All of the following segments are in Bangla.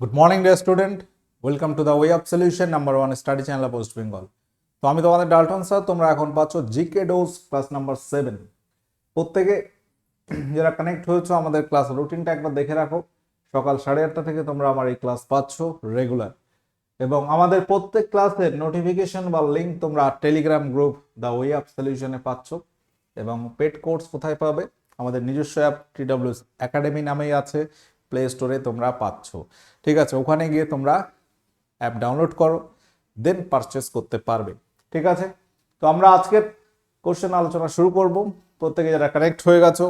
Good morning dear student welcome to the way of solution number one study channel West Bengal তো আমি তোমাদের ডালটন স্যার তোমরা এখন পাচ্ছ GK dose class number seven প্রত্যেকে যারা কানেক্ট হয়েছো আমাদের ক্লাস রুটিনটা একবার দেখে রাখো। সকাল সাড়ে আটটা থেকে তোমরা আমার এই ক্লাস পাচ্ছ রেগুলার এবং আমাদের প্রত্যেক ক্লাসের নোটিফিকেশন বা লিঙ্ক তোমরা Telegram group the way of সলিউশনে পাচ্ছ। এবং পেড কোর্স কোথায় পাবে? আমাদের নিজস্ব অ্যাপ টিডাব্লিউ একাডেমি নামেই আছে। প্লে স্টোরে তোমরা পাচ্ছ। ঠিক আছে, ওখানে গিয়ে তোমরা অ্যাপ ডাউনলোড করো দেন পারচেস করতে পারবে, ঠিক আছে? তো আমরা আজকের কোশ্চেন আলোচনা শুরু করব। প্রত্যেকে যারা কানেক্ট হয়ে গেছো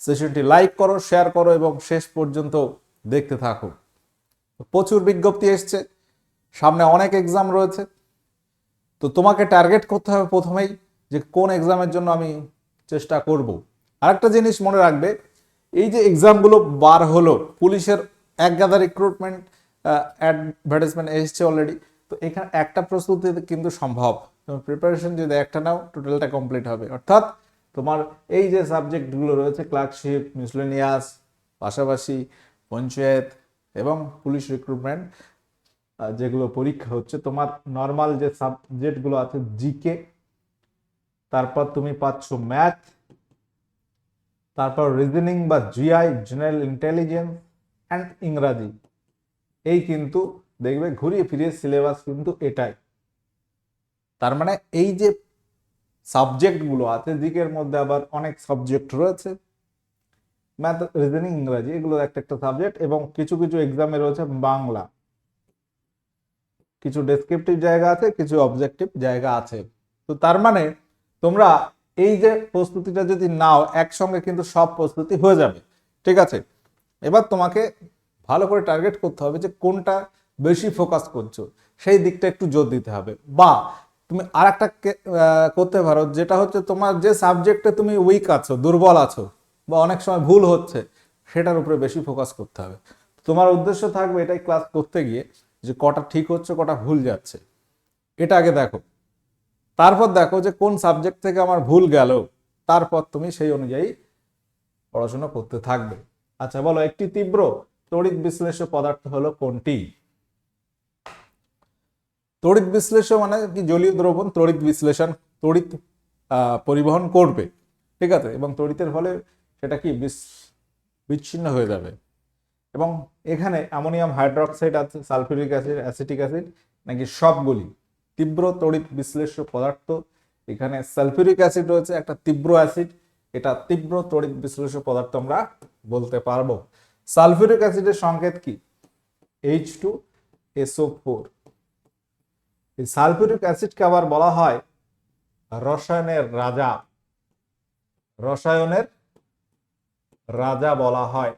সেশনটি লাইক করো শেয়ার করো এবং শেষ পর্যন্ত দেখতে থাকো। প্রচুর বিজ্ঞপ্তি এসছে, সামনে অনেক এক্সাম রয়েছে। তো তোমাকে টার্গেট করতে হবে প্রথমেই যে কোন এক্সামের জন্য আমি চেষ্টা করব। আরেকটা জিনিস মনে রাখবে, এই যে এক্সামগুলো বার হলো, পুলিশের এক গাদা রিক্রুটমেন্ট অ্যাডভার্টাইজমেন্ট এসছে অলরেডি তো এখানে একটা প্রস্তুতি কিন্তু সম্ভব। তোমার প্রিপারেশন যদি একটা নাও টোটালটা কমপ্লিট হবে। অর্থাৎ তোমার এই যে সাবজেক্টগুলো রয়েছে ক্লার্কশিপ মিসলেনিয়াস পাশাপাশি পঞ্চায়েত এবং পুলিশ রিক্রুটমেন্ট যেগুলো পরীক্ষা হচ্ছে, তোমার নর্মাল যে সাবজেক্টগুলো আছে জিকে তারপর তুমি পাচ্ছ ম্যাথ তারপর রিজনিং বা জিআই জেনারেল ইন্টেলিজেন্স অ্যান্ড ইংরাজি। এই কিন্তু দেখবে ঘুরিয়ে ফিরিয়ে সিলেবাস কিন্তু এটাই। তার মানে এই যে সাবজেক্টগুলো আছে জিকের মধ্যে আবার অনেক সাবজেক্ট রয়েছে। ম্যাথ রিজনিং ইংরাজি এগুলো একটা একটা সাবজেক্ট এবং কিছু কিছু এক্সামে রয়েছে বাংলা। কিছু ডেসক্রিপটিভ জায়গা আছে, কিছু অবজেক্টিভ জায়গা আছে। তো তার মানে তোমরা এই যে প্রস্তুতিটা যদি নাও, একসঙ্গে কিন্তু সব প্রস্তুতি হয়ে যাবে। ঠিক আছে? এবার তোমাকে ভালো করে টার্গেট করতে হবে যে কোনটা বেশি ফোকাস করছ। সেই দিকটা একটু জোর দিতে হবে। বা তুমি আর একটা করতে পারো, যেটা হচ্ছে তোমার যে সাবজেক্টে তুমি উইক আছো, দুর্বল আছো বা অনেক সময় ভুল হচ্ছে, সেটার উপরে বেশি ফোকাস করতে হবে। তোমার উদ্দেশ্য থাকবে এটাই ক্লাস করতে গিয়ে যে কটা ঠিক হচ্ছে, কটা ভুল যাচ্ছে। এটা আগে দেখো। তারপর দেখো যে কোন সাবজেক্ট থেকে আমার ভুল গেল, তারপর তুমি সেই অনুযায়ী পড়াশোনা করতে থাকবে। আচ্ছা বলো, একটি তীব্র তড়িৎ বিশ্লেষ্য পদার্থ হলো কোনটি? তড়িৎ বিশ্লেষ্য মানে কি? জলীয় দ্রবণ তড়িৎ বিশ্লেষণ, তড়িৎ পরিবহন করবে, ঠিক আছে? এবং তড়িতের ফলে সেটা কি? বিচ্ছিন্ন হয়ে যাবে। এবং এখানে অ্যামোনিয়াম হাইড্রোক্সাইড আছে, সালফিউরিক অ্যাসিড, অ্যাসিটিক অ্যাসিড, নাকি সবগুলি? তীব্র তড়িৎ বিশ্লেষ্য পদার্থ, এখানে সালফিউরিক অ্যাসিড রয়েছে, একটা তীব্র অ্যাসিড, এটা তীব্র তড়িৎ বিশ্লেষ্য পদার্থ আমরা বলতে পারব? সালফিউরিক অ্যাসিডের সংকেত কি? এইচ টু এসও ফোর এই সালফিউরিক অ্যাসিডকে আবার বলা হয় রসায়নের রাজা। রসায়নের রাজা বলা হয়।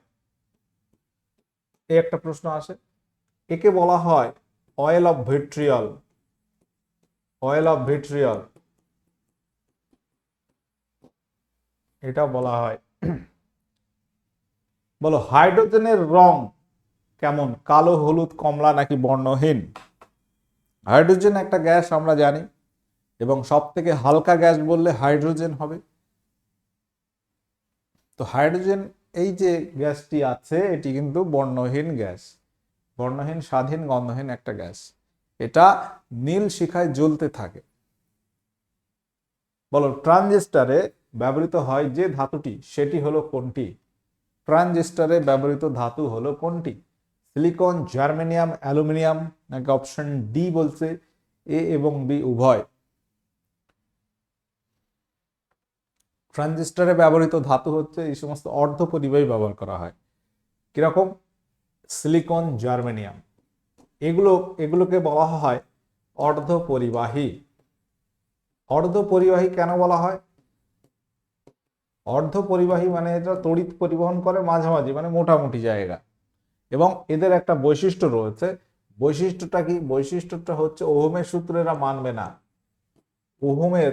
একটা প্রশ্ন আসে। একে বলা হয় oil of vitriol. Oil of vitriol. এটা বলা হয়। বলো, হাইড্রোজেনের রং কেমন? কালো, হলুদ, কমলা নাকি বর্ণহীন? হাইড্রোজেন একটা গ্যাস, আমরা জানি, এবং সব থেকে হালকা গ্যাস বললে হাইড্রোজেন হবে। তো হাইড্রোজেন, এই যে গ্যাসটি আছে, এটি কিন্তু বর্ণহীন গ্যাস। বর্ণহীন, স্বাধীন, গন্ধহীন একটা গ্যাস। এটা নীল শিখায় জ্বলতে থাকে। বলো, ট্রানজিস্টারে ব্যবহৃত হয় যে ধাতুটি, সেটি হলো কোনটি? ট্রানজিস্টারে ব্যবহৃত ধাতু হলো কোনটি? সিলিকন, জার্মেনিয়াম, অ্যালুমিনিয়াম, নাকি অপশন ডি বলছে এ এবং বি উভয়? ট্রানজিস্টারে ব্যবহৃত ধাতু হচ্ছে এই সমস্ত অর্ধ পরিবাহী ব্যবহার করা হয়। কীরকম? Silicon, germanium. এগুলো, এগুলোকে বলা হয় অর্ধ পরিবাহী। অর্ধ পরিবাহী কেন বলা হয়? অর্ধ পরিবাহী মানে এটা তড়িৎ পরিবহন করে মাঝামাঝি মানে মোটামুটি জায়গা। এবং এদের একটা বৈশিষ্ট্য রয়েছে। বৈশিষ্ট্যটা কি? বৈশিষ্ট্যটা হচ্ছে ওহমের সূত্র এরা মানবে না। ওহমের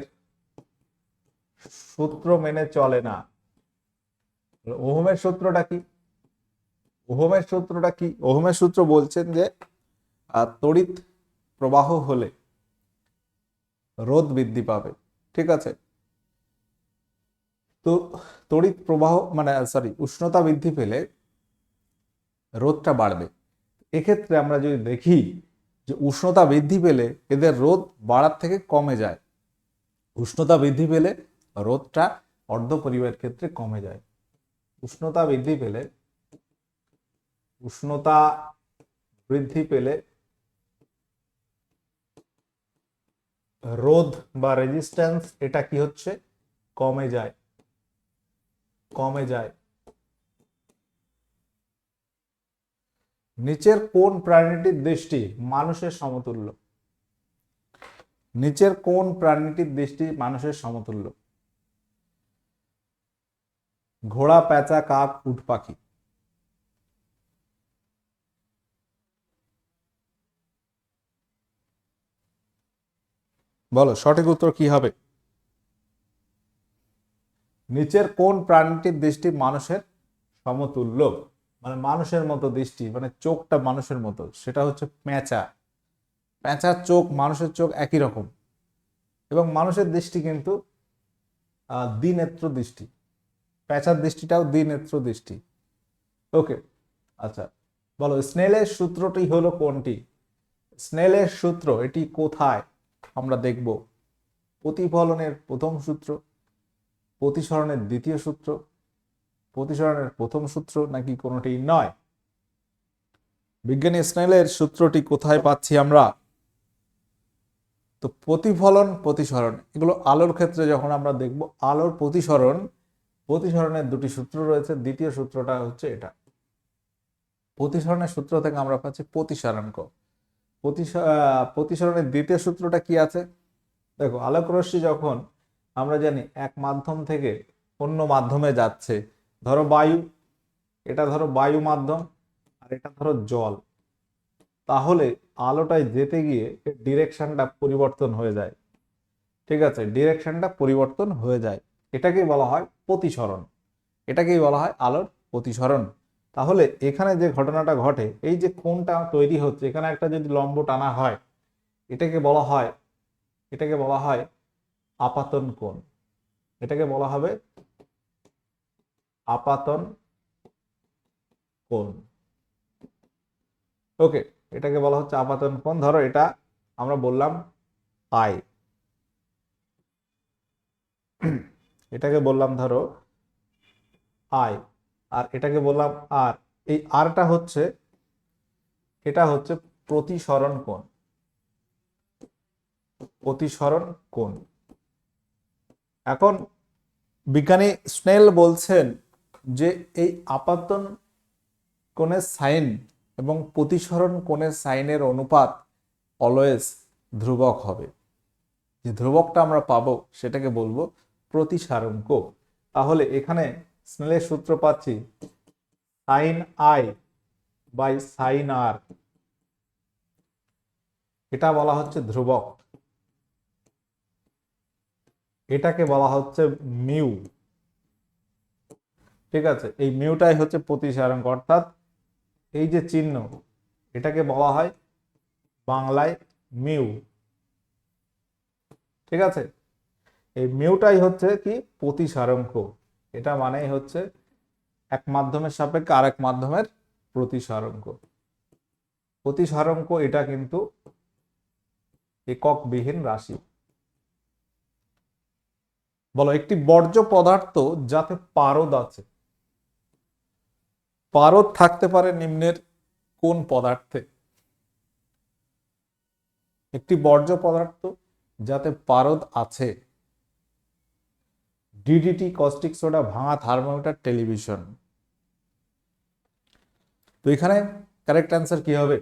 সূত্র মেনে চলে না। ওহমের সূত্রটা কি? ওহমের সূত্রটা কি? ওহমের সূত্র বলছেন যে তড়িৎ প্রবাহ হলে রোধ বৃদ্ধি পাবে। ঠিক আছে? তো তড়িৎ প্রবাহ মানে সরি উষ্ণতা বৃদ্ধি পেলে রোধটা বাড়বে। এক্ষেত্রে আমরা যদি দেখি যে উষ্ণতা বৃদ্ধি পেলে এদের রোদ বাড়ার থেকে কমে যায়। উষ্ণতা বৃদ্ধি পেলে রোদটা অর্ধ পরিবাহের ক্ষেত্রে কমে যায়। উষ্ণতা বৃদ্ধি পেলে, উষ্ণতা বৃদ্ধি পেলে রোধ বা রেজিস্ট্যান্স এটা কি হচ্ছে? কমে যায়। কমে যায়। নিচের কোন প্রাণীটির দৃষ্টি মানুষের সমতুল্য? নিচের কোন প্রাণীটির দৃষ্টি মানুষের সমতুল্য? ঘোড়া প্যাঁচা কাক, উট, পাখি। বলো, সঠিক উত্তর কি হবে? নিচের কোন প্রাণীটির দৃষ্টি মানুষের সমতুল্য? মানে মানুষের মতো দৃষ্টি মানে চোখটা মানুষের মতো, সেটা হচ্ছে পেঁচা পেঁচার চোখ, মানুষের চোখ একই রকম। এবং মানুষের দৃষ্টি কিন্তু দ্বিনেত্র দৃষ্টি। পেঁচার দৃষ্টিটাও দ্বিনেত্র দৃষ্টি। ওকে আচ্ছা বলো, স্নেলের সূত্রটি হলো কোনটি? স্নেলের সূত্র, এটি কোথায়? আমরা দেখব। প্রতিফলনের প্রথম সূত্র। প্রতিসরণের দ্বিতীয় সূত্র প্রতিসরণের প্রথম সূত্র নাকি কোনোটি নয়? বিজ্ঞানী স্নেলের সূত্রটি কোথায় পাচ্ছি আমরা? তো প্রতিফলন প্রতিসরণ এগুলো আলোর ক্ষেত্রে যখন আমরা দেখব আলোর প্রতিসরণ প্রতিসরণের দুটি সূত্র রয়েছে দ্বিতীয় সূত্রটা হচ্ছে এটা। প্রতিসরণের সূত্র থেকে আমরা পাচ্ছি প্রতিসারাঙ্ক প্রতিস- আহ, প্রতিসরণের দ্বিতীয় সূত্রটা কি আছে? দেখো আলোক রশ্মি যখন আমরা জানি এক মাধ্যম থেকে অন্য মাধ্যমে যাচ্ছে। ধরো বায়ু, এটা ধরো বায়ু মাধ্যম আর এটা ধরো জল। তাহলে আলোটায় যেতে গিয়ে এর ডিরেকশনটা পরিবর্তন হয়ে যায়। ঠিক আছে? ডিরেকশনটা পরিবর্তন হয়ে যায়। এটাকেই বলা হয় প্রতিসরণ। এটাকেই বলা হয় আলোর প্রতিসরণ। তাহলে এখানে যে ঘটনাটা ঘটে, এই যে কোণটা তৈরি হচ্ছে, এখানে একটা যদি লম্ব টানা হয়, এটাকে বলা হয়, এটাকে বলা হয় আপাতন কোণ। এটাকে বলা হবে আপাতন কোণ। ওকে, এটাকে বলা হচ্ছে আপাতন কোণ। ধরো এটা আমরা বললাম আই এটাকে বললাম ধরো আই। আর এটাকে বললাম আর। এই আরটা হচ্ছে, এটা হচ্ছে প্রতিসরণ কোণ। প্রতিসরণ কোণ। এখন বিজ্ঞানী স্নেল বলছেন যে এই আপাতন কোণের সাইন এবং প্রতিসরণ কোণের সাইনের অনুপাত অলওয়েজ ধ্রুবক হবে। যে ধ্রুবকটা আমরা পাবো সেটাকে বলব প্রতিসারঙ্ক তাহলে এখানে স্নেলের সূত্র পাচ্ছি sine I by sine R. এটা বলা হচ্ছে ধ্রুবক। এটাকে বলা হচ্ছে মিউ। ঠিক আছে? এই মিউটাই হচ্ছে প্রতিসারাঙ্ক, অর্থাৎ এই যে চিহ্ন, এটাকে বলা হয় বাংলায় মিউ। ঠিক আছে? এই মিউটাই হচ্ছে কি? প্রতিসারাঙ্ক। এটা মানেই হচ্ছে এক মাধ্যমের সাপেক্ষে আরেক মাধ্যমের প্রতিসারাঙ্ক। প্রতিসারঙ্ক এটা কিন্তু এককবিহীন রাশি। বলো, একটি বর্জ্য পদার্থ যাতে পারদ আছে। পারদ থাকতে পারে নিম্নের কোন পদার্থে? একটি বর্জ্য পদার্থ যাতে পারদ আছে। ডিডিটি কস্টিক সোডা ভাঙা থার্মোমিটার টেলিভিশন তো এখানে কারেক্ট অ্যান্সার কি হবে?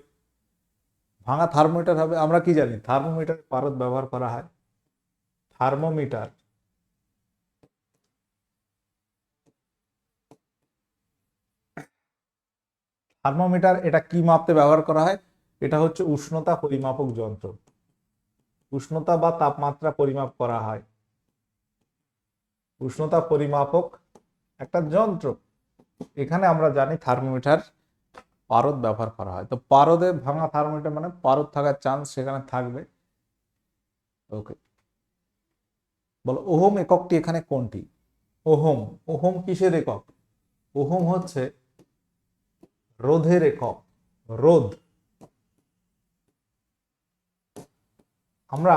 ভাঙা থার্মোমিটার হবে, আমরা কি জানি? থার্মোমিটার পারদ ব্যবহার করা হয়। থার্মোমিটার থার্মোমিটার, এটা কি মাপতে ব্যবহার করা হয়? এটা হচ্ছে উষ্ণতা পরিমাপক যন্ত্র। উষ্ণতা বা তাপমাত্রা পরিমাপ করা হয়। উষ্ণতা পরিমাপক একটা যন্ত্র। এখানে আমরা জানি থার্মোমিটার পারদ ব্যবহার করা হয়। তো পারদে ভাঙা থার্মোমিটার মানে পারদ থাকার চান্স সেখানে থাকবে। ওকে। বলো, ওহম এককটি এখানে কোনটি? ওহম। ওহম কিসের একক? ওহম হচ্ছে রোধের একক, রোধ। আমরা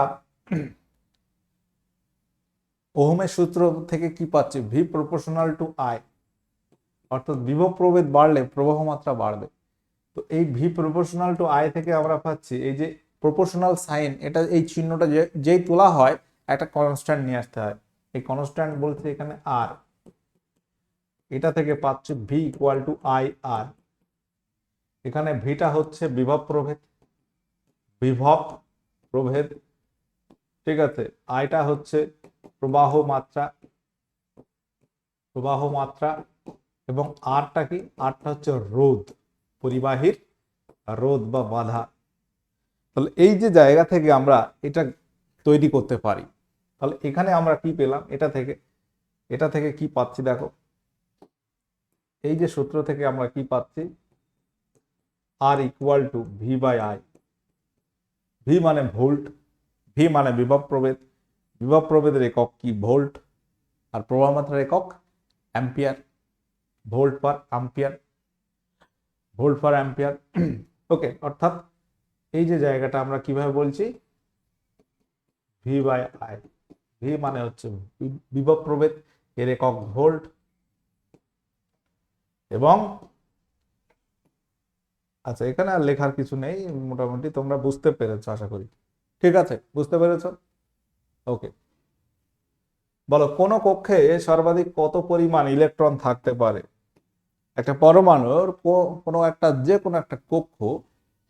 ওহমের সূত্র থেকে কি পাচ্ছি? ভি প্রপোর্শনাল টু আই অর্থাৎ বিভব প্রভেদ বাড়লে প্রবাহ মাত্রা বাড়বে। তো এই ভি প্রপোর্শনাল টু আই থেকে আমরা পাচ্ছি এই যে প্রপোর্শনাল সাইন এটা এই চিহ্নটা যেই তোলা হয়, একটা কনস্ট্যান্ট নিয়ে আসতে হয়। এই কনস্ট্যান্ট বলতে এখানে আর এটা থেকে পাচ্ছি V equal to I R এখানে ভিটা হচ্ছে বিভব প্রভেদ। বিভব প্রভেদ, ঠিক আছে? আয়টা হচ্ছে প্রবাহ মাত্রা প্রবাহ মাত্রা এবং আরটা কি? আরটা হচ্ছে রোধ, পরিবাহীর রোধ বা বাধা। তাহলে এই যে জায়গা থেকে আমরা এটা তৈরি করতে পারি, তাহলে এখানে আমরা কি পেলাম? এটা থেকে এটা থেকে কি পাচ্ছি দেখো? এই যে সূত্র থেকে আমরা কি পাচ্ছি? R equal to V by I V মানে ভোল্ট ভি মানে বিভব প্রভেদ, বিভব প্রভেদের একক কি? ভোল্ট আর প্রবাহ মাত্রার একক ampere volt per ampere volt per ampere okay অর্থাৎ এই যে জায়গাটা আমরা কীভাবে বলছি? ভি বাই আই ভি মানে হচ্ছে বিভব প্রভেদ, এর একক ভোল্ট এবং আচ্ছা এখানে আর লেখার কিছু নেই, মোটামুটি তোমরা বুঝতে পেরেছ, আশা করি। ঠিক আছে? বুঝতে পেরেছ? ওকে। বলো, কোন কক্ষে সর্বাধিক কত পরিমাণ ইলেকট্রন থাকতে পারে? একটা পরমাণুর কোনো একটা, যে কোনো একটা কক্ষ,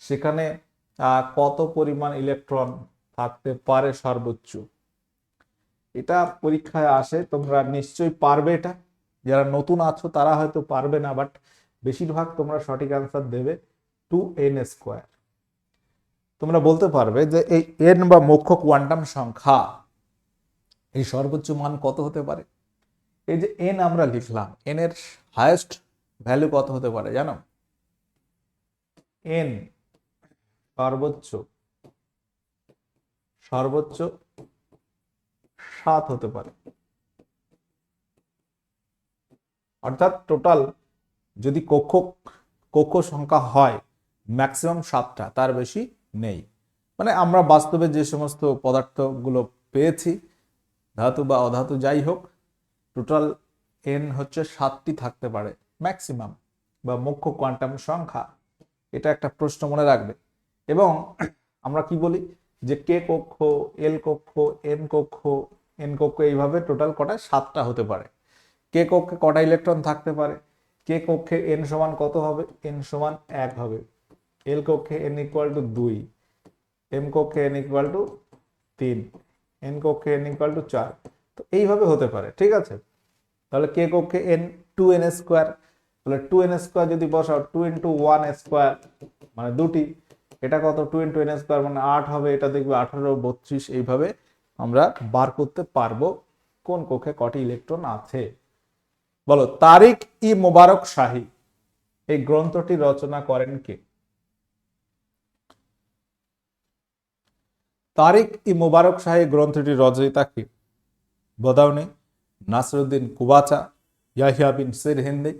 সেখানে কত পরিমাণ ইলেকট্রন থাকতে পারে সর্বোচ্চ? এটা পরীক্ষায় আসে, তোমরা নিশ্চয়ই পারবে এটা। যারা নতুন আছো, তারা হয়তো পারবে না, বাট বেশিরভাগ তোমরা সঠিক অ্যান্সার দেবে। Two N square. তোমরা বলতে পারবে যে এই এন বা মুখ্য কোয়ান্টাম সংখ্যা, এই সর্বোচ্চ মান কত হতে পারে? এই যে এন আমরা লিখলাম এন এর হায়েস্ট ভ্যালু কত হতে পারে জানো? এন সর্বোচ্চ সর্বোচ্চ সাত হতে পারে। অর্থাৎ টোটাল যদি কক্ষ কক্ষ সংখ্যা হয় ম্যাক্সিমাম সাতটা, তার বেশি নেই। মানে আমরা বাস্তবে যে সমস্ত পদার্থগুলো পেয়েছি, ধাতু বা অধাতু যাই হোক টোটাল এন হচ্ছে সাতটি থাকতে পারে ম্যাক্সিমাম বা মুখ্য কোয়ান্টাম সংখ্যা। এটা একটা প্রশ্ন মনে রাখবে। এবং আমরা কি বলি যে কে কক্ষ এল কক্ষ এন কক্ষ এন কক্ষ এইভাবে টোটাল কটা সাতটা হতে পারে। কে কক্ষে কটা ইলেকট্রন থাকতে পারে? কে কক্ষে এন সমান কত হবে? এন সমান এক হবে। এল কক্ষে এন ইকুয়াল টু দুই এম কক্ষে এন ইকুয়াল টু তিন এন কক্ষে এন ইকুয়াল টু চার। তো এইভাবে হতে পারে, ঠিক আছে? তাহলে কে কক্ষে এন টু এন স্কোয়ার তাহলে টু এন স্কোয়ার যদি বসাও টু ইন্টু ওয়ান স্কোয়ার মানে দুটি, এটা কত? টু ইন্টু এন স্কোয়ার মানে আট হবে, এটা দেখবে আঠারো, বত্রিশ, এইভাবে আমরা বার করতে পারব কোন কক্ষে কটি ইলেকট্রন আছে। বলো তারিক ই মোবারক শাহী, এই গ্রন্থটি রচনা করেন কে? তারিক ই মোবারক শাহী গ্রন্থটি রচয়িতা কে? বদাউনি, নাসরুদ্দিন কুবাচা, ইয়াহিয়া বিন সির হিন্দি,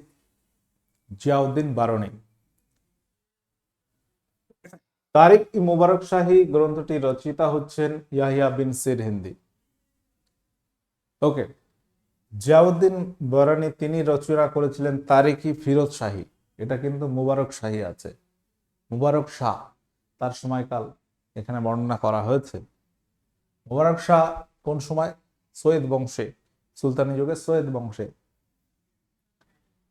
জিয়াউদ্দিন বারণী তারিক ই মোবারক শাহী গ্রন্থটি রচয়িতা হচ্ছেন ইয়াহিয়া বিন সির হিন্দি। ওকে, জিয়াউদ্দিন বারানি তিনি রচনা করেছিলেন তারিকি ফিরোজ শাহী। এটা কিন্তু মুবারক শাহী আছে। মুবারক শাহ, তার সময়কাল এখানে বর্ণনা করা হয়েছে। মুবারক শাহ কোন সময়? সৈয়দ বংশে, সুলতানি যুগে সৈয়দ বংশে।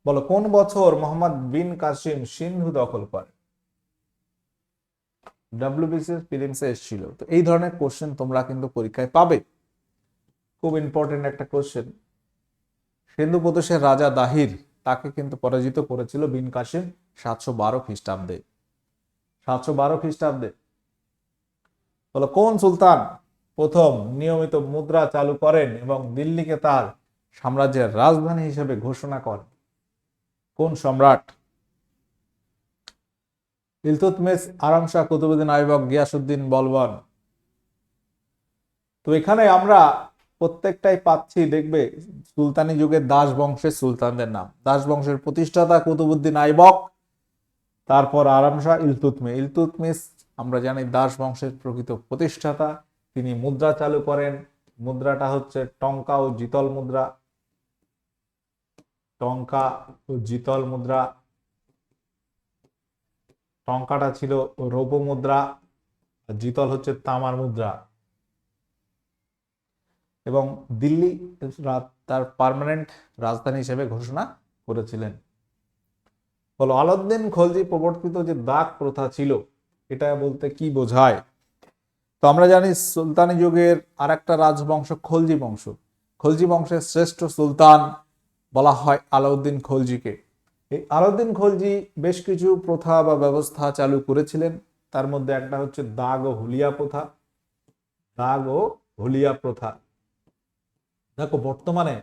বলো, কোন বছর মোহাম্মদ বিন কাসিম সিন্ধু দখল করে? ডাব্লিউবিসিএস প্রিলিমসে এসেছিল। তো এই ধরনের কোশ্চেন তোমরা কিন্তু পরীক্ষায় পাবে। খুব ইম্পর্টেন্ট একটা কোশ্চেন সিন্ধু প্রদেশের রাজা দাহির তাকে কিন্তু পরাজিত করেছিল বিন কাসিম সাতশো বারো খ্রিস্টাব্দে। সাতশো বারো খ্রিস্টাব্দে বলো, কোন সুলতান প্রথম নিয়মিত মুদ্রা চালু করেন এবং দিল্লিকে তার সাম্রাজ্যের রাজধানী হিসেবে ঘোষণা করেন? কোন সম্রাট? ইলতুতমিস আরাম শাহ, কুতুবুদ্দিন আইবক গিয়াসুদ্দিন বলবন। তো এখানে আমরা প্রত্যেকটাই পাচ্ছি, দেখবে, সুলতানি যুগের দাস বংশের সুলতানদের নাম। দাস বংশের প্রতিষ্ঠাতা কুতুবুদ্দিন আইবক তারপর আরাম শাহ, ইলতুতমিশ। ইলতুতমিশ আমরা জানি দাস বংশের প্রকৃত প্রতিষ্ঠাতা, তিনি মুদ্রা চালু করেন। মুদ্রাটা হচ্ছে টঙ্কা ও জিতল মুদ্রা। টঙ্কা ও জিতল মুদ্রা। টঙ্কাটা ছিল রৌপ্য মুদ্রা জিতল হচ্ছে তামার মুদ্রা। এবং দিল্লি তার পার্মানেন্ট রাজধানী হিসেবে ঘোষণা করেছিলেন। বলো, আলাউদ্দিন খলজি প্রবর্তিত যে দাগ প্রথা ছিল এটা বলতে কি বোঝায়? তো আমরা জানি সুলতানি যুগের আর একটা রাজবংশ খলজি বংশ। খলজি বংশের শ্রেষ্ঠ সুলতান বলা হয় আলাউদ্দিন খলজিকে। এই আলাউদ্দিন খলজি বেশ কিছু প্রথা বা ব্যবস্থা চালু করেছিলেন। তার মধ্যে একটা হচ্ছে দাগ ও হুলিয়া প্রথা। দাগ ও হুলিয়া প্রথা। দেখো, বর্তমানে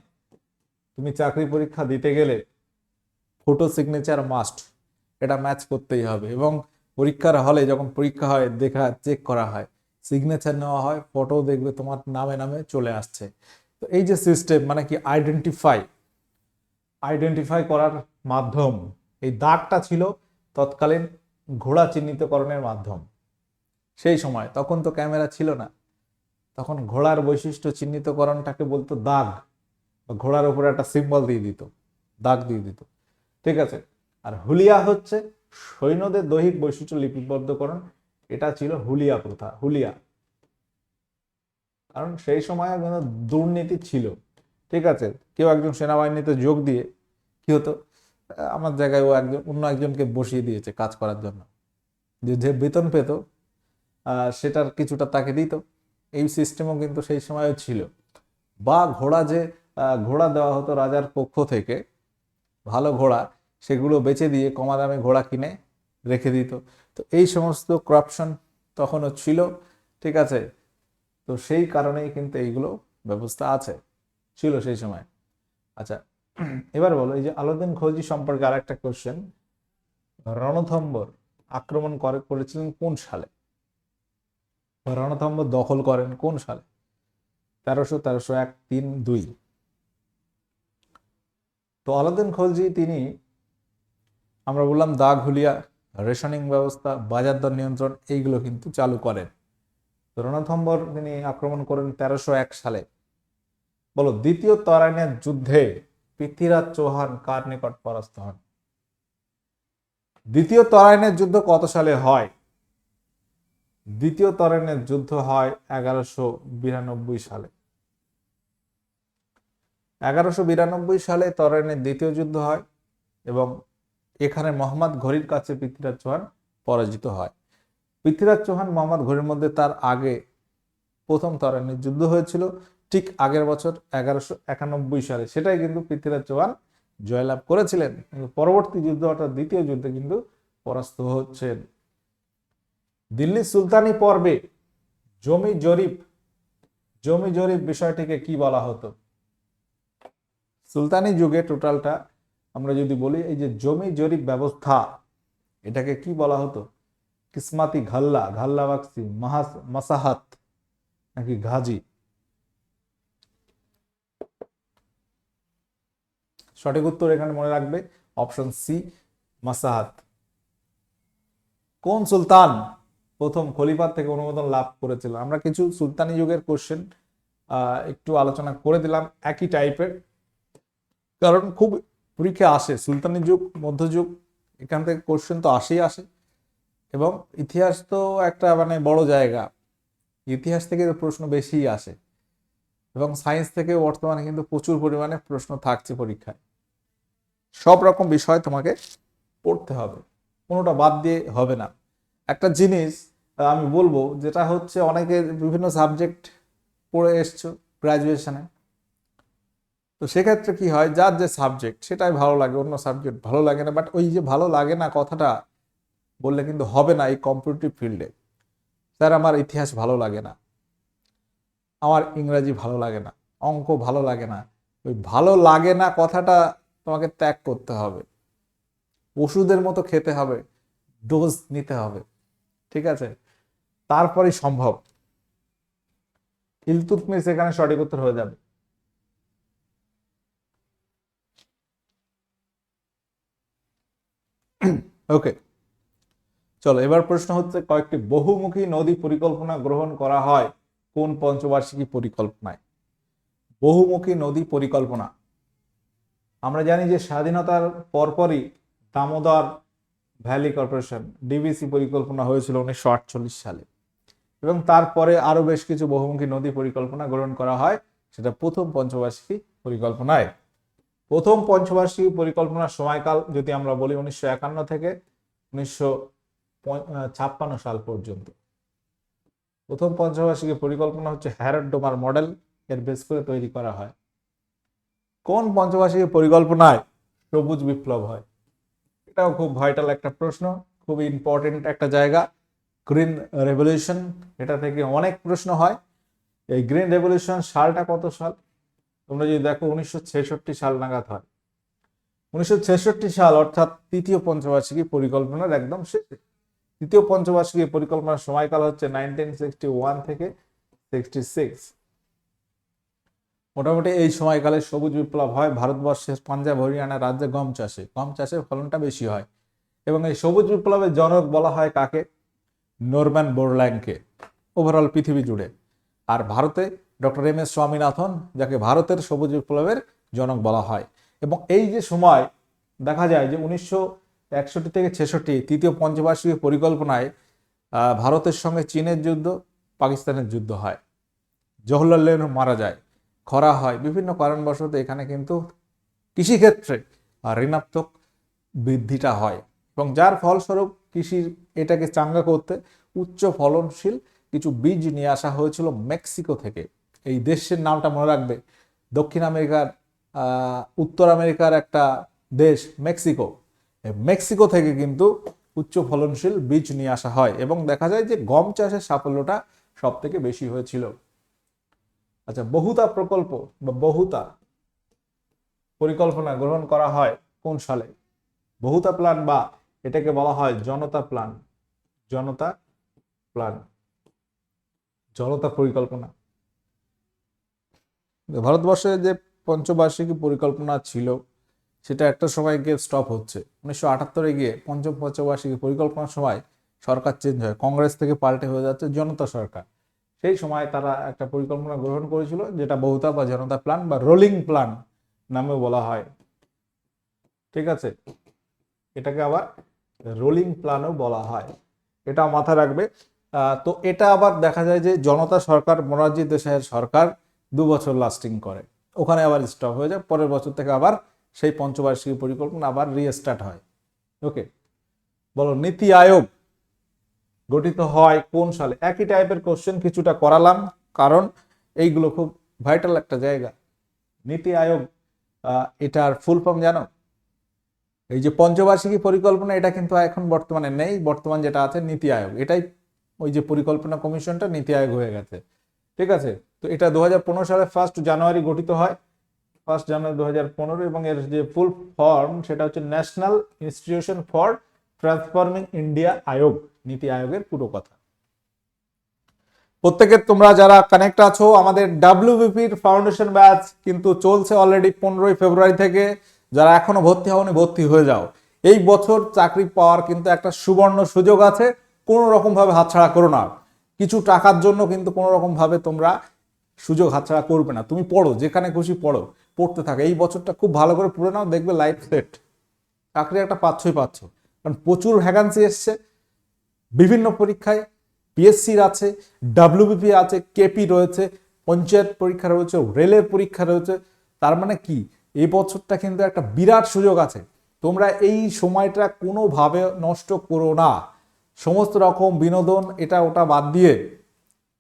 তুমি চাকরি পরীক্ষা দিতে গেলে ফটো সিগনেচার মাস্ট এটা ম্যাচ করতেই হবে এবং পরীক্ষার হলে যখন পরীক্ষা হয়, দেখা চেক করা হয়। সিগনেচার নেওয়া হয় ফটো দেখবে তোমার নামে নামে চলে আসছে। তো এই যে সিস্টেম মানে কি আইডেন্টিফাই আইডেন্টিফাই করার মাধ্যম, এই দাগটা ছিল তৎকালীন ঘোড়া চিহ্নিতকরণের মাধ্যম। সেই সময়, তখন তো ক্যামেরা ছিল না। তখন ঘোড়ার বৈশিষ্ট্য চিহ্নিতকরণটাকে বলতো দাগ ঘোড়ার উপরে একটা সিম্বল দিয়ে দিত, দাগ দিয়ে দিত। ঠিক আছে? আর হুলিয়া হচ্ছে সৈন্যদের দৈহিক বৈশিষ্ট্য লিপিবদ্ধকরণ এটা ছিল হুলিয়া প্রথা, হুলিয়া। কারণ সেই সময় কিন্তু দুর্নীতি ছিল। ঠিক আছে, কেউ একজন সেনাবাহিনীতে যোগ দিয়ে কি হতো? আমার জায়গায় ও একজন, অন্য একজনকে বসিয়ে দিয়েছে কাজ করার জন্য। যে যে বেতন পেত সেটার কিছুটা তাকে দিত। এই সিস্টেমও কিন্তু সেই সময়ও ছিল। বা ঘোড়া যে ঘোড়া দেওয়া হতো রাজার পক্ষ থেকে, ভালো ঘোড়া সেগুলো বেচে দিয়ে কমা দামে ঘোড়া কিনে রেখে দিত। তো এই সমস্ত করাপশন তখনও ছিল, ঠিক আছে? তো সেই কারণেই কিন্তু এইগুলো ব্যবস্থা আছে, ছিল সেই সময়। আচ্ছা এবার বলো, এই যে আলাউদ্দিন খলজি সম্পর্কে আরেকটা কোশ্চেন রণথম্বর আক্রমণ করে, করেছিলেন কোন সালে? রণথম্বর দখল করেন কোন সালে? তেরোশো তেরোশো এক তিন দুই। তো আলাউদ্দিন খলজি, তিনি আমরা বললাম দাগ হুলিয়া রেশনিং ব্যবস্থা, বাজার দর নিয়ন্ত্রণ, এইগুলো কিন্তু চালু করেন। রণথম্বর তিনি আক্রমণ করেন তেরোশো এক সালে। বলো, দ্বিতীয় তরাইনের যুদ্ধে পৃথ্বীরাজ চৌহান কার নিকট পরাস্ত হন? দ্বিতীয় তরাইনের যুদ্ধ কত সালে হয়? দ্বিতীয় তরাইনের যুদ্ধ হয় এগারোশো বিরানব্বই সালে। এগারোশো বিরানব্বই সালে তরাইনের দ্বিতীয় যুদ্ধ হয় এবং এখানে মোহাম্মদ ঘড়ির কাছে পৃথ্বীরাজ চৌহান পরাজিত হয়। পৃথ্বীরাজ চৌহান মোহাম্মদ ঘড়ির মধ্যে তার আগে প্রথম তরাইনের যুদ্ধ হয়েছিল, ঠিক আগের বছর এগারোশো একানব্বই সালে। সেটাই কিন্তু পৃথ্বীরাজ চৌহান জয়লাভ করেছিলেন। কিন্তু পরবর্তী যুদ্ধ অর্থাৎ দ্বিতীয় যুদ্ধে কিন্তু পরাস্ত হচ্ছেন। দিল্লি সুলতানি পর্বে জমি জরিপ জমি জরিপ বিষয়টিকে কি বলা হতো? সুলতানি যুগে টোটালটা আমরা যদি বলি, এই যে জমি জরিপ ব্যবস্থা, এটাকে কি বলা হতো? কিসমাতি ঘাল্লা ঘাল্লা বাক্সি মাহাস মাসাহাত, নাকি ঘাজি? সঠিক উত্তর এখানে মনে রাখবে, অপশন সি, মাসাহাত। কোন সুলতান প্রথম খলিফার থেকে অনুমোদন লাভ করেছিল? আমরা কিছু সুলতানি যুগের কোশ্চেন একটু আলোচনা করে দিলাম, একই টাইপের কারণ খুব পরীক্ষা আসে, সুলতানি যুগ মধ্যযুগ এখান থেকে কোশ্চেন তো আসেই আসে। এবং ইতিহাস তো একটা মানে বড় জায়গা। ইতিহাস থেকে প্রশ্ন বেশিই আসে। এবং সায়েন্স থেকে বর্তমানে কিন্তু প্রচুর পরিমাণে প্রশ্ন থাকছে পরীক্ষায়। সব রকম বিষয় তোমাকে পড়তে হবে। কোনোটা বাদ দিয়ে হবে না। একটা জিনিস আমি বলব, যেটা হচ্ছে অনেকে বিভিন্ন সাবজেক্ট পড়ে এসছো গ্রাজুয়েশনে তো সেক্ষেত্রে কি হয়? যার যে সাবজেক্ট সেটাই ভালো লাগে, অন্য সাবজেক্ট ভালো লাগে না বাট ওই যে ভালো লাগে না কথাটা বললে কিন্তু হবে না এই কম্পিটিটিভ ফিল্ডে স্যার, আমার ইতিহাস ভালো লাগে না। আমার ইংরাজি ভালো লাগে না। অঙ্ক ভালো লাগে না। ওই ভালো লাগে না কথাটা তোমাকে ত্যাগ করতে হবে। ওষুধের মতো খেতে হবে। ডোজ নিতে হবে। ঠিক আছে? তারপরেই সম্ভব। ইলতুতমিশ এখানে সঠিক উত্তর হয়ে যাবে। ওকে চলো, এবার প্রশ্ন হচ্ছে, কয়েকটি বহুমুখী নদী পরিকল্পনা গ্রহণ করা হয় কোন পঞ্চবার্ষিকী পরিকল্পনায়? বহুমুখী নদী পরিকল্পনা। আমরা জানি যে স্বাধীনতার পরপরই দামোদর ভ্যালি কর্পোরেশন, ডিবিসি পরিকল্পনা হয়েছিল উনিশশো আটচল্লিশ সালে। এবং তারপরে আরও বেশ কিছু বহুমুখী নদী পরিকল্পনা গ্রহণ করা হয়, সেটা প্রথম পঞ্চবার্ষিকী পরিকল্পনায়। প্রথম পঞ্চবার্ষিকী পরিকল্পনার সময়কাল যদি আমরা বলি উনিশশো একান্ন থেকে উনিশশো ছাপ্পান্ন সাল পর্যন্ত। প্রথম পঞ্চবার্ষিকী পরিকল্পনা হচ্ছে হ্যারড ডোমার মডেল, এর বেস করে তৈরি করা হয়। কোন পঞ্চবার্ষিকী পরিকল্পনায় সবুজ বিপ্লব হয়? এটাও খুব ভাইটাল একটা প্রশ্ন, খুব ইম্পর্টেন্ট একটা জায়গা। গ্রিন রেভলিউশন এটা থেকে অনেক প্রশ্ন হয়। এই গ্রিন রেভলিউশন সালটা কত সাল? তোমরা যদি দেখো উনিশশো ছেষট্টি সাল নাগাদ হয়। উনিশশো ছেষট্টি সাল অর্থাৎ তৃতীয় পঞ্চবার্ষিকী পরিকল্পনার একদম শেষে। তৃতীয় পঞ্চবার্ষিকী পরিকল্পনার সময়কাল হচ্ছে নাইনটিন সিক্সটি ওয়ান থেকে সিক্সটি সিক্স। মোটামুটি এই সময়কালে সবুজ বিপ্লব হয় ভারতবর্ষের পাঞ্জাব, হরিয়ানা রাজ্যে গম চাষে। গম চাষের ফলনটা বেশি হয়। এবং এই সবুজ বিপ্লবের জনক বলা হয় কাকে? নরম্যান বোরল্যান্ডকে ওভারঅল পৃথিবী জুড়ে। আর ভারতে ডক্টর এম এস স্বামীনাথন, যাকে ভারতের সবুজ বিপ্লবের জনক বলা হয়। এবং এই যে সময়, দেখা যায় যে উনিশশো একষট্টি থেকে ছেষট্টি, তৃতীয় পঞ্চবার্ষিকী পরিকল্পনায় ভারতের সঙ্গে চীনের যুদ্ধ, পাকিস্তানের যুদ্ধ হয়। জওহরলাল নেহরু মারা যায়, খরা হয়, বিভিন্ন কারণবশত এখানে কিন্তু কৃষিক্ষেত্রে ঋণাত্মক বৃদ্ধিটা হয়। এবং যার ফলস্বরূপ কৃষির এটাকে চাঙ্গা করতে উচ্চ ফলনশীল কিছু বীজ নিয়ে আসা হয়েছিল মেক্সিকো থেকে। এই দেশের নামটা মনে রাখবে। দক্ষিণ আমেরিকার উত্তর আমেরিকার একটা দেশ মেক্সিকো। মেক্সিকো থেকে কিন্তু উচ্চ ফলনশীল বীজ নিয়ে আসা হয় এবং দেখা যায় যে গম চাষের সাফল্যটা সব থেকে বেশি হয়েছিল। আচ্ছা বহুতা প্রকল্প বা বহুতা পরিকল্পনা গ্রহণ করা হয় কোন সালে? বহুতা প্ল্যান বা এটাকে বলা হয় জনতা প্ল্যান। জনতা প্ল্যান। জনতা পরিকল্পনা। ভারতবর্ষে যে পঞ্চবার্ষিকী পরিকল্পনা ছিল, সেটা একটা সময় গিয়ে স্টপ হচ্ছে। উনিশশো আটাত্তরে গিয়ে পঞ্চম পঞ্চবার্ষিকী পরিকল্পনার সময় সরকার চেঞ্জ হয়। কংগ্রেস থেকে পাল্টে হয়ে যাচ্ছে জনতা সরকার। সেই সময় তারা একটা পরিকল্পনা গ্রহণ করেছিল, যেটা বহুতা বা জনতা প্ল্যান বা রোলিং প্ল্যান নামে বলা হয়। ঠিক আছে? এটাকে আবার রোলিং প্ল্যানও বলা হয়। এটা মাথায় রাখবে। তো এটা আবার দেখা যায় যে জনতা সরকার মোরারজি দেশাইয়ের সরকার দু বছর লাস্টিং করে। ওখানে আবার স্টপ হয়ে যায়, পরের বছর থেকে আবার সেই পঞ্চবার্ষিকী পরিকল্পনা আবার রিস্টার্ট হয়। ওকে বলো, নীতি আয়োগ গঠিত হয় কোন সালে? একই টাইপের কোশ্চেন কিছুটা করালাম, কারণ এইগুলো খুব ভাইটাল একটা জায়গা। নীতি আয়োগ এটার ফুল ফর্ম জানো? এই যে পঞ্চবার্ষিকী পরিকল্পনা, এটা কিন্তু এখন বর্তমানে নেই, বর্তমান যেটা আছে নীতি আয়োগ। এটাই ওই যে পরিকল্পনা কমিশনটা নীতি আয়োগ হয়ে গেছে। ঠিক আছে? তো এটা দু হাজার পনেরো সালে ফার্স্ট জানুয়ারি গঠিত হয়। ফার্স্ট জানুয়ারি দু হাজার পনেরো এবং এর যে ফুল ফর্ম সেটা হচ্ছে national institution for transforming India Aayog, NITI আয়োগের পুরো কথা। প্রত্যেকের তোমরা যারা কানেক্ট আছো, আমাদের ডাব্লিউবিপির ফাউন্ডেশন ব্যাচ কিন্তু চলছে অলরেডি পনেরোই ফেব্রুয়ারি থেকে। যারা এখনও ভর্তি হওনি, ভর্তি হয়ে যাও। এই বছর চাকরি পাওয়ার কিন্তু একটা সুবর্ণ সুযোগ আছে। কোনো রকম ভাবে হাতছাড়া করো না। কিছু টাকার জন্য কিন্তু কোনো রকম ভাবে তোমরা সুযোগ হাতছাড়া করবে না। তুমি পড়ো, যেখানে খুশি পড়ো, পড়তে থাকে। এই বছরটা খুব ভালো করে পড়ে নাও, দেখবে লাইফ সেট চাকরি একটা পাচ্ছই পাচ্ছ। কারণ প্রচুর ভ্যাকান্সি এসছে। বিভিন্ন পরীক্ষায় পিএসসির আছে ডাব্লিউবিপি আছে কেপি রয়েছে, পঞ্চায়েত পরীক্ষা রয়েছে, রেলের পরীক্ষা রয়েছে। তার মানে কি? এই বছরটা কিন্তু একটা বিরাট সুযোগ আছে। তোমরা এই সময়টা কোনোভাবে নষ্ট করো না। সমস্ত রকম বিনোদন, এটা ওটা বাদ দিয়ে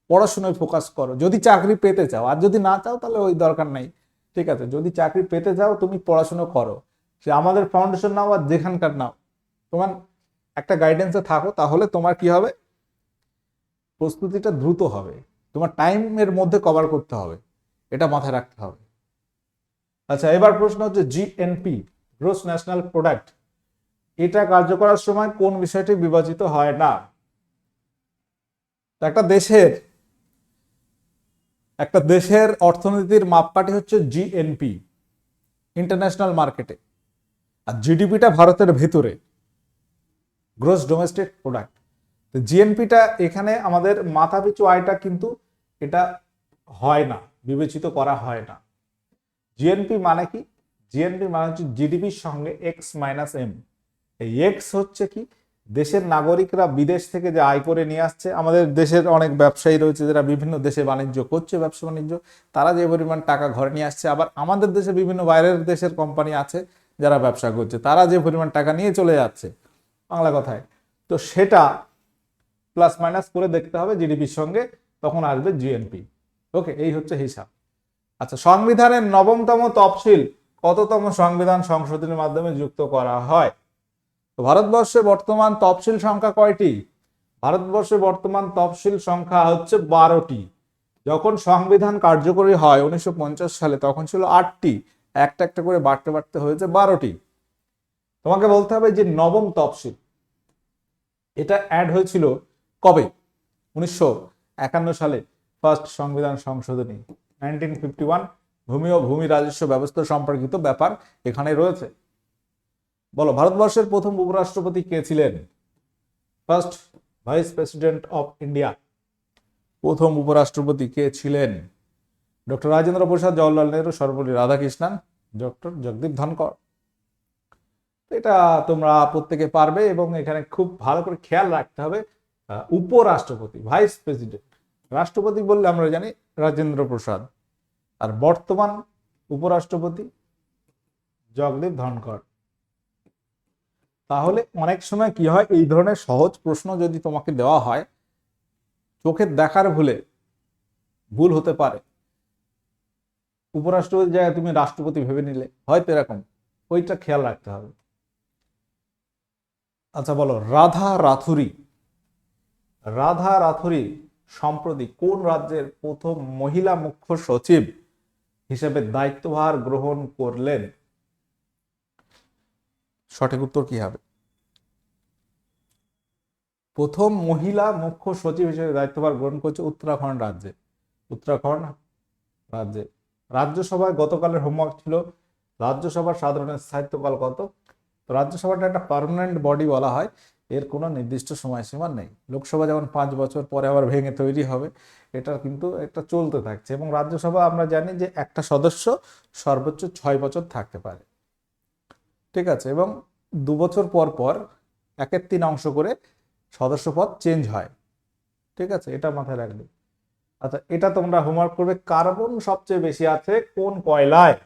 পড়াশোনায় ফোকাস করো। যদি চাকরি পেতে চাও, আর যদি না চাও তাহলে ওই দরকার নেই। ঠিক আছে? যদি চাকরি পেতে চাও, তুমি পড়াশুনো করো। সে আমাদের ফাউন্ডেশন নাও আর যেখানকার নাও। তোমার একটা গাইডেন্সে থাকো, তাহলে তোমার কি হবে? প্রস্তুতিটা দ্রুত হবে। তোমার টাইমের মধ্যে কভার করতে হবে। এটা মাথায় রাখতে হবে। আচ্ছা এবার প্রশ্ন হচ্ছে জিএনপি গ্রোস ন্যাশনাল প্রোডাক্ট এটা কার্য করার সময় কোন বিষয়টি বিভাজিত হয় না? একটা দেশের একটা দেশের অর্থনীতির মাপকাঠি হচ্ছে জিএনপি ইন্টারন্যাশনাল মার্কেটে আর জিডিপিটা ভারতের ভেতরে গ্রোস ডোমেস্টিক প্রোডাক্ট তো জিএনপিটা এখানে আমাদের মাথাপিছু আয়টা কিন্তু এটা হয় না, বিবেচিত করা হয় না। জিএনপি মানে কি? জিএনপি মানে হচ্ছে জিডিপির সঙ্গে এক্স মাইনাস এম এই এক্স হচ্ছে কি? দেশের নাগরিকরা বিদেশ থেকে যে আয় করে নিয়ে আসছে, আমাদের দেশের অনেক ব্যবসায়ী রয়েছে যারা বিভিন্ন দেশে বাণিজ্য করছে, ব্যবসা বাণিজ্য, তারা যে পরিমাণ টাকা ঘরে নিয়ে আসছে, আবার আমাদের দেশে বিভিন্ন বাইরের দেশের কোম্পানি আছে যারা ব্যবসা করছে, তারা যে পরিমাণ টাকা নিয়ে চলে যাচ্ছে। বাংলা কথায়। তো সেটা প্লাস মাইনাস করে দেখতে হবে জিডিপির সঙ্গে, তখন আসবে জিএনপি ওকে এই হচ্ছে হিসাব। আচ্ছা সংবিধানের নবমতম তফসিল কততম সংবিধান সংশোধনের মাধ্যমে যুক্ত করা হয়? তো ভারতবর্ষে বর্তমান তফসিল সংখ্যা কয়টি? ভারতবর্ষে বর্তমান তফসিল সংখ্যা হচ্ছে বারোটি। যখন সংবিধান কার্যকরী হয় উনিশশো পঞ্চাশ সালে, তখন ছিল আটটি। একটা একটা করে বাড়তে বাড়তে হয়েছে বারোটি। তোমাকে বলতে হবে যে নবম তফসিল, এটা অ্যাড হয়েছিল কবে? উনিশশো একান্ন সালে ফার্স্ট সংবিধান সংশোধনী। নাইনটিন ভূমি ও ভূমি রাজস্ব ব্যবস্থা সম্পর্কিত ব্যাপার এখানে রয়েছে। বলো, ভারতবর্ষের প্রথম উপরাষ্ট্রপতি কে ছিলেন? First vice president of India প্রথম উপরাষ্ট্রপতি কে ছিলেন? ডক্টর রাজেন্দ্র প্রসাদ জওয়াহরলাল নেহরু সর্বপল্লী রাধাকৃষ্ণান ডক্টর জগদীপ ধনকর এটা তোমরা প্রত্যেকে পারবে এবং এখানে খুব ভালো করে খেয়াল রাখতে হবে উপরাষ্ট্রপতি ভাইস প্রেসিডেন্ট রাষ্ট্রপতি বললে আমরা জানি রাজেন্দ্র প্রসাদ আর বর্তমান উপরাষ্ট্রপতি জগদীপ ধনকর তাহলে অনেক সময় কি হয়, এই ধরনের সহজ প্রশ্ন যদি তোমাকে দেওয়া হয় চোখের দেখার ভুলে ভুল হতে পারে। উপরাষ্ট্রপতির জায়গায় তুমি রাষ্ট্রপতি ভেবে নিলে, হয়তো এরকম, ওইটা খেয়াল রাখতে হবে। আচ্ছা বলো, রাধা রাথুরি রাধা রাথুরি সম্প্রতি কোন রাজ্যের প্রথম মহিলা মুখ্য সচিব হিসেবে দায়িত্বভার গ্রহণ করলেন? সঠিক উত্তর কি হবে? প্রথম মহিলা মুখ্য সচিব হিসেবে দায়িত্বভার গ্রহণ করছে উত্তরাখণ্ড রাজ্যে। উত্তরাখণ্ড রাজ্যে। রাজ্যসভায় গতকালের হোমওয়ার্ক ছিল, রাজ্যসভার সাধারণ স্থায়িত্বকাল কত? তো রাজ্যসভাটা একটা পার্মানেন্ট বডি বলা হয়, এর কোনো নির্দিষ্ট সময়সীমা নেই। লোকসভা যেমন পাঁচ বছর পরে আবার ভেঙে তৈরি হবে, এটা কিন্তু একটা চলতে থাকছে এবং রাজ্যসভা আমরা জানি যে একটা সদস্য সর্বোচ্চ ছয় বছর থাকতে পারে। ঠিক আছে, এবং দু বছর পর পর একের তিন অংশ করে সদস্যপদ চেঞ্জ হয়। ঠিক আছে, এটা মাথায় রাখবে। আচ্ছা এটা তোমরা হোমওয়ার্ক করবে কার্বন সবচেয়ে বেশি আছে কোন কয়লায়?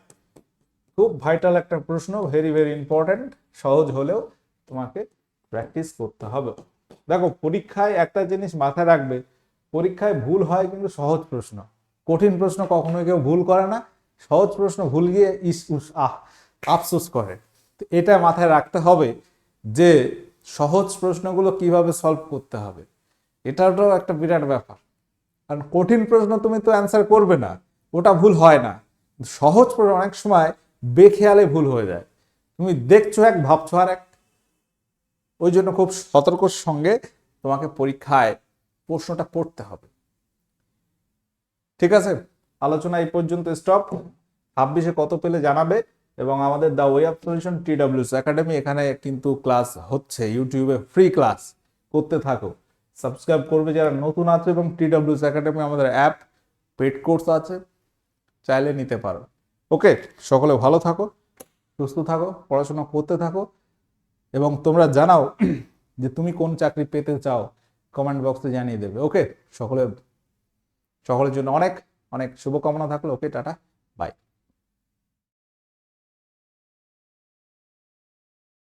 খুব ভাইটাল একটা প্রশ্ন ভেরি ভেরি ইম্পর্ট্যান্ট সহজ হলেও তোমাকে প্র্যাকটিস করতে হবে। দেখো, পরীক্ষায় একটা জিনিস মাথায় রাখবে, পরীক্ষায় ভুল হয় কিন্তু সহজ প্রশ্ন। কঠিন প্রশ্ন কখনোই কেউ ভুল করে না, সহজ প্রশ্ন ভুল গিয়ে ইস আহ, আফসোস করে। এটা মাথায় রাখতে হবে যে সহজ প্রশ্নগুলো কীভাবে সলভ করতে হবে। এটাও একটা বিরাট ব্যাপার। কারণ কঠিন প্রশ্ন তুমি তো অ্যান্সার করবে না, ওটা ভুল হয় না। সহজ প্রশ্ন অনেক সময় বেখেয়ালে ভুল হয়ে যায়। তুমি দেখছ এক, ভাবছ আর এক ওই জন্য খুব সতর্কর সঙ্গে তোমাকে পরীক্ষায় প্রশ্নটা পড়তে হবে। ঠিক আছে? আলোচনা এই পর্যন্ত স্টপ ছাব্বিশে কত পেলে জানাবে? এবং আমাদের the way of solution T WS academy এখানে কিন্তু ক্লাস হচ্ছে ইউটিউবে ফ্রি ক্লাস করতে থাকো। সাবস্ক্রাইব করবে যারা নতুন আছে এবং টি ডাব্লিউস একাডেমি আমাদের অ্যাপ পেড কোর্স আছে, চাইলে নিতে পারো। ওকে সকলে ভালো থাকো, সুস্থ থাকো, পড়াশোনা করতে থাকো এবং তোমরা জানাও যে তুমি কোন চাকরি পেতে চাও কমেন্ট বক্সে জানিয়ে দেবে। ওকে সকলে, সকলের জন্য অনেক অনেক শুভকামনা থাকল। ওকে টাটা বাই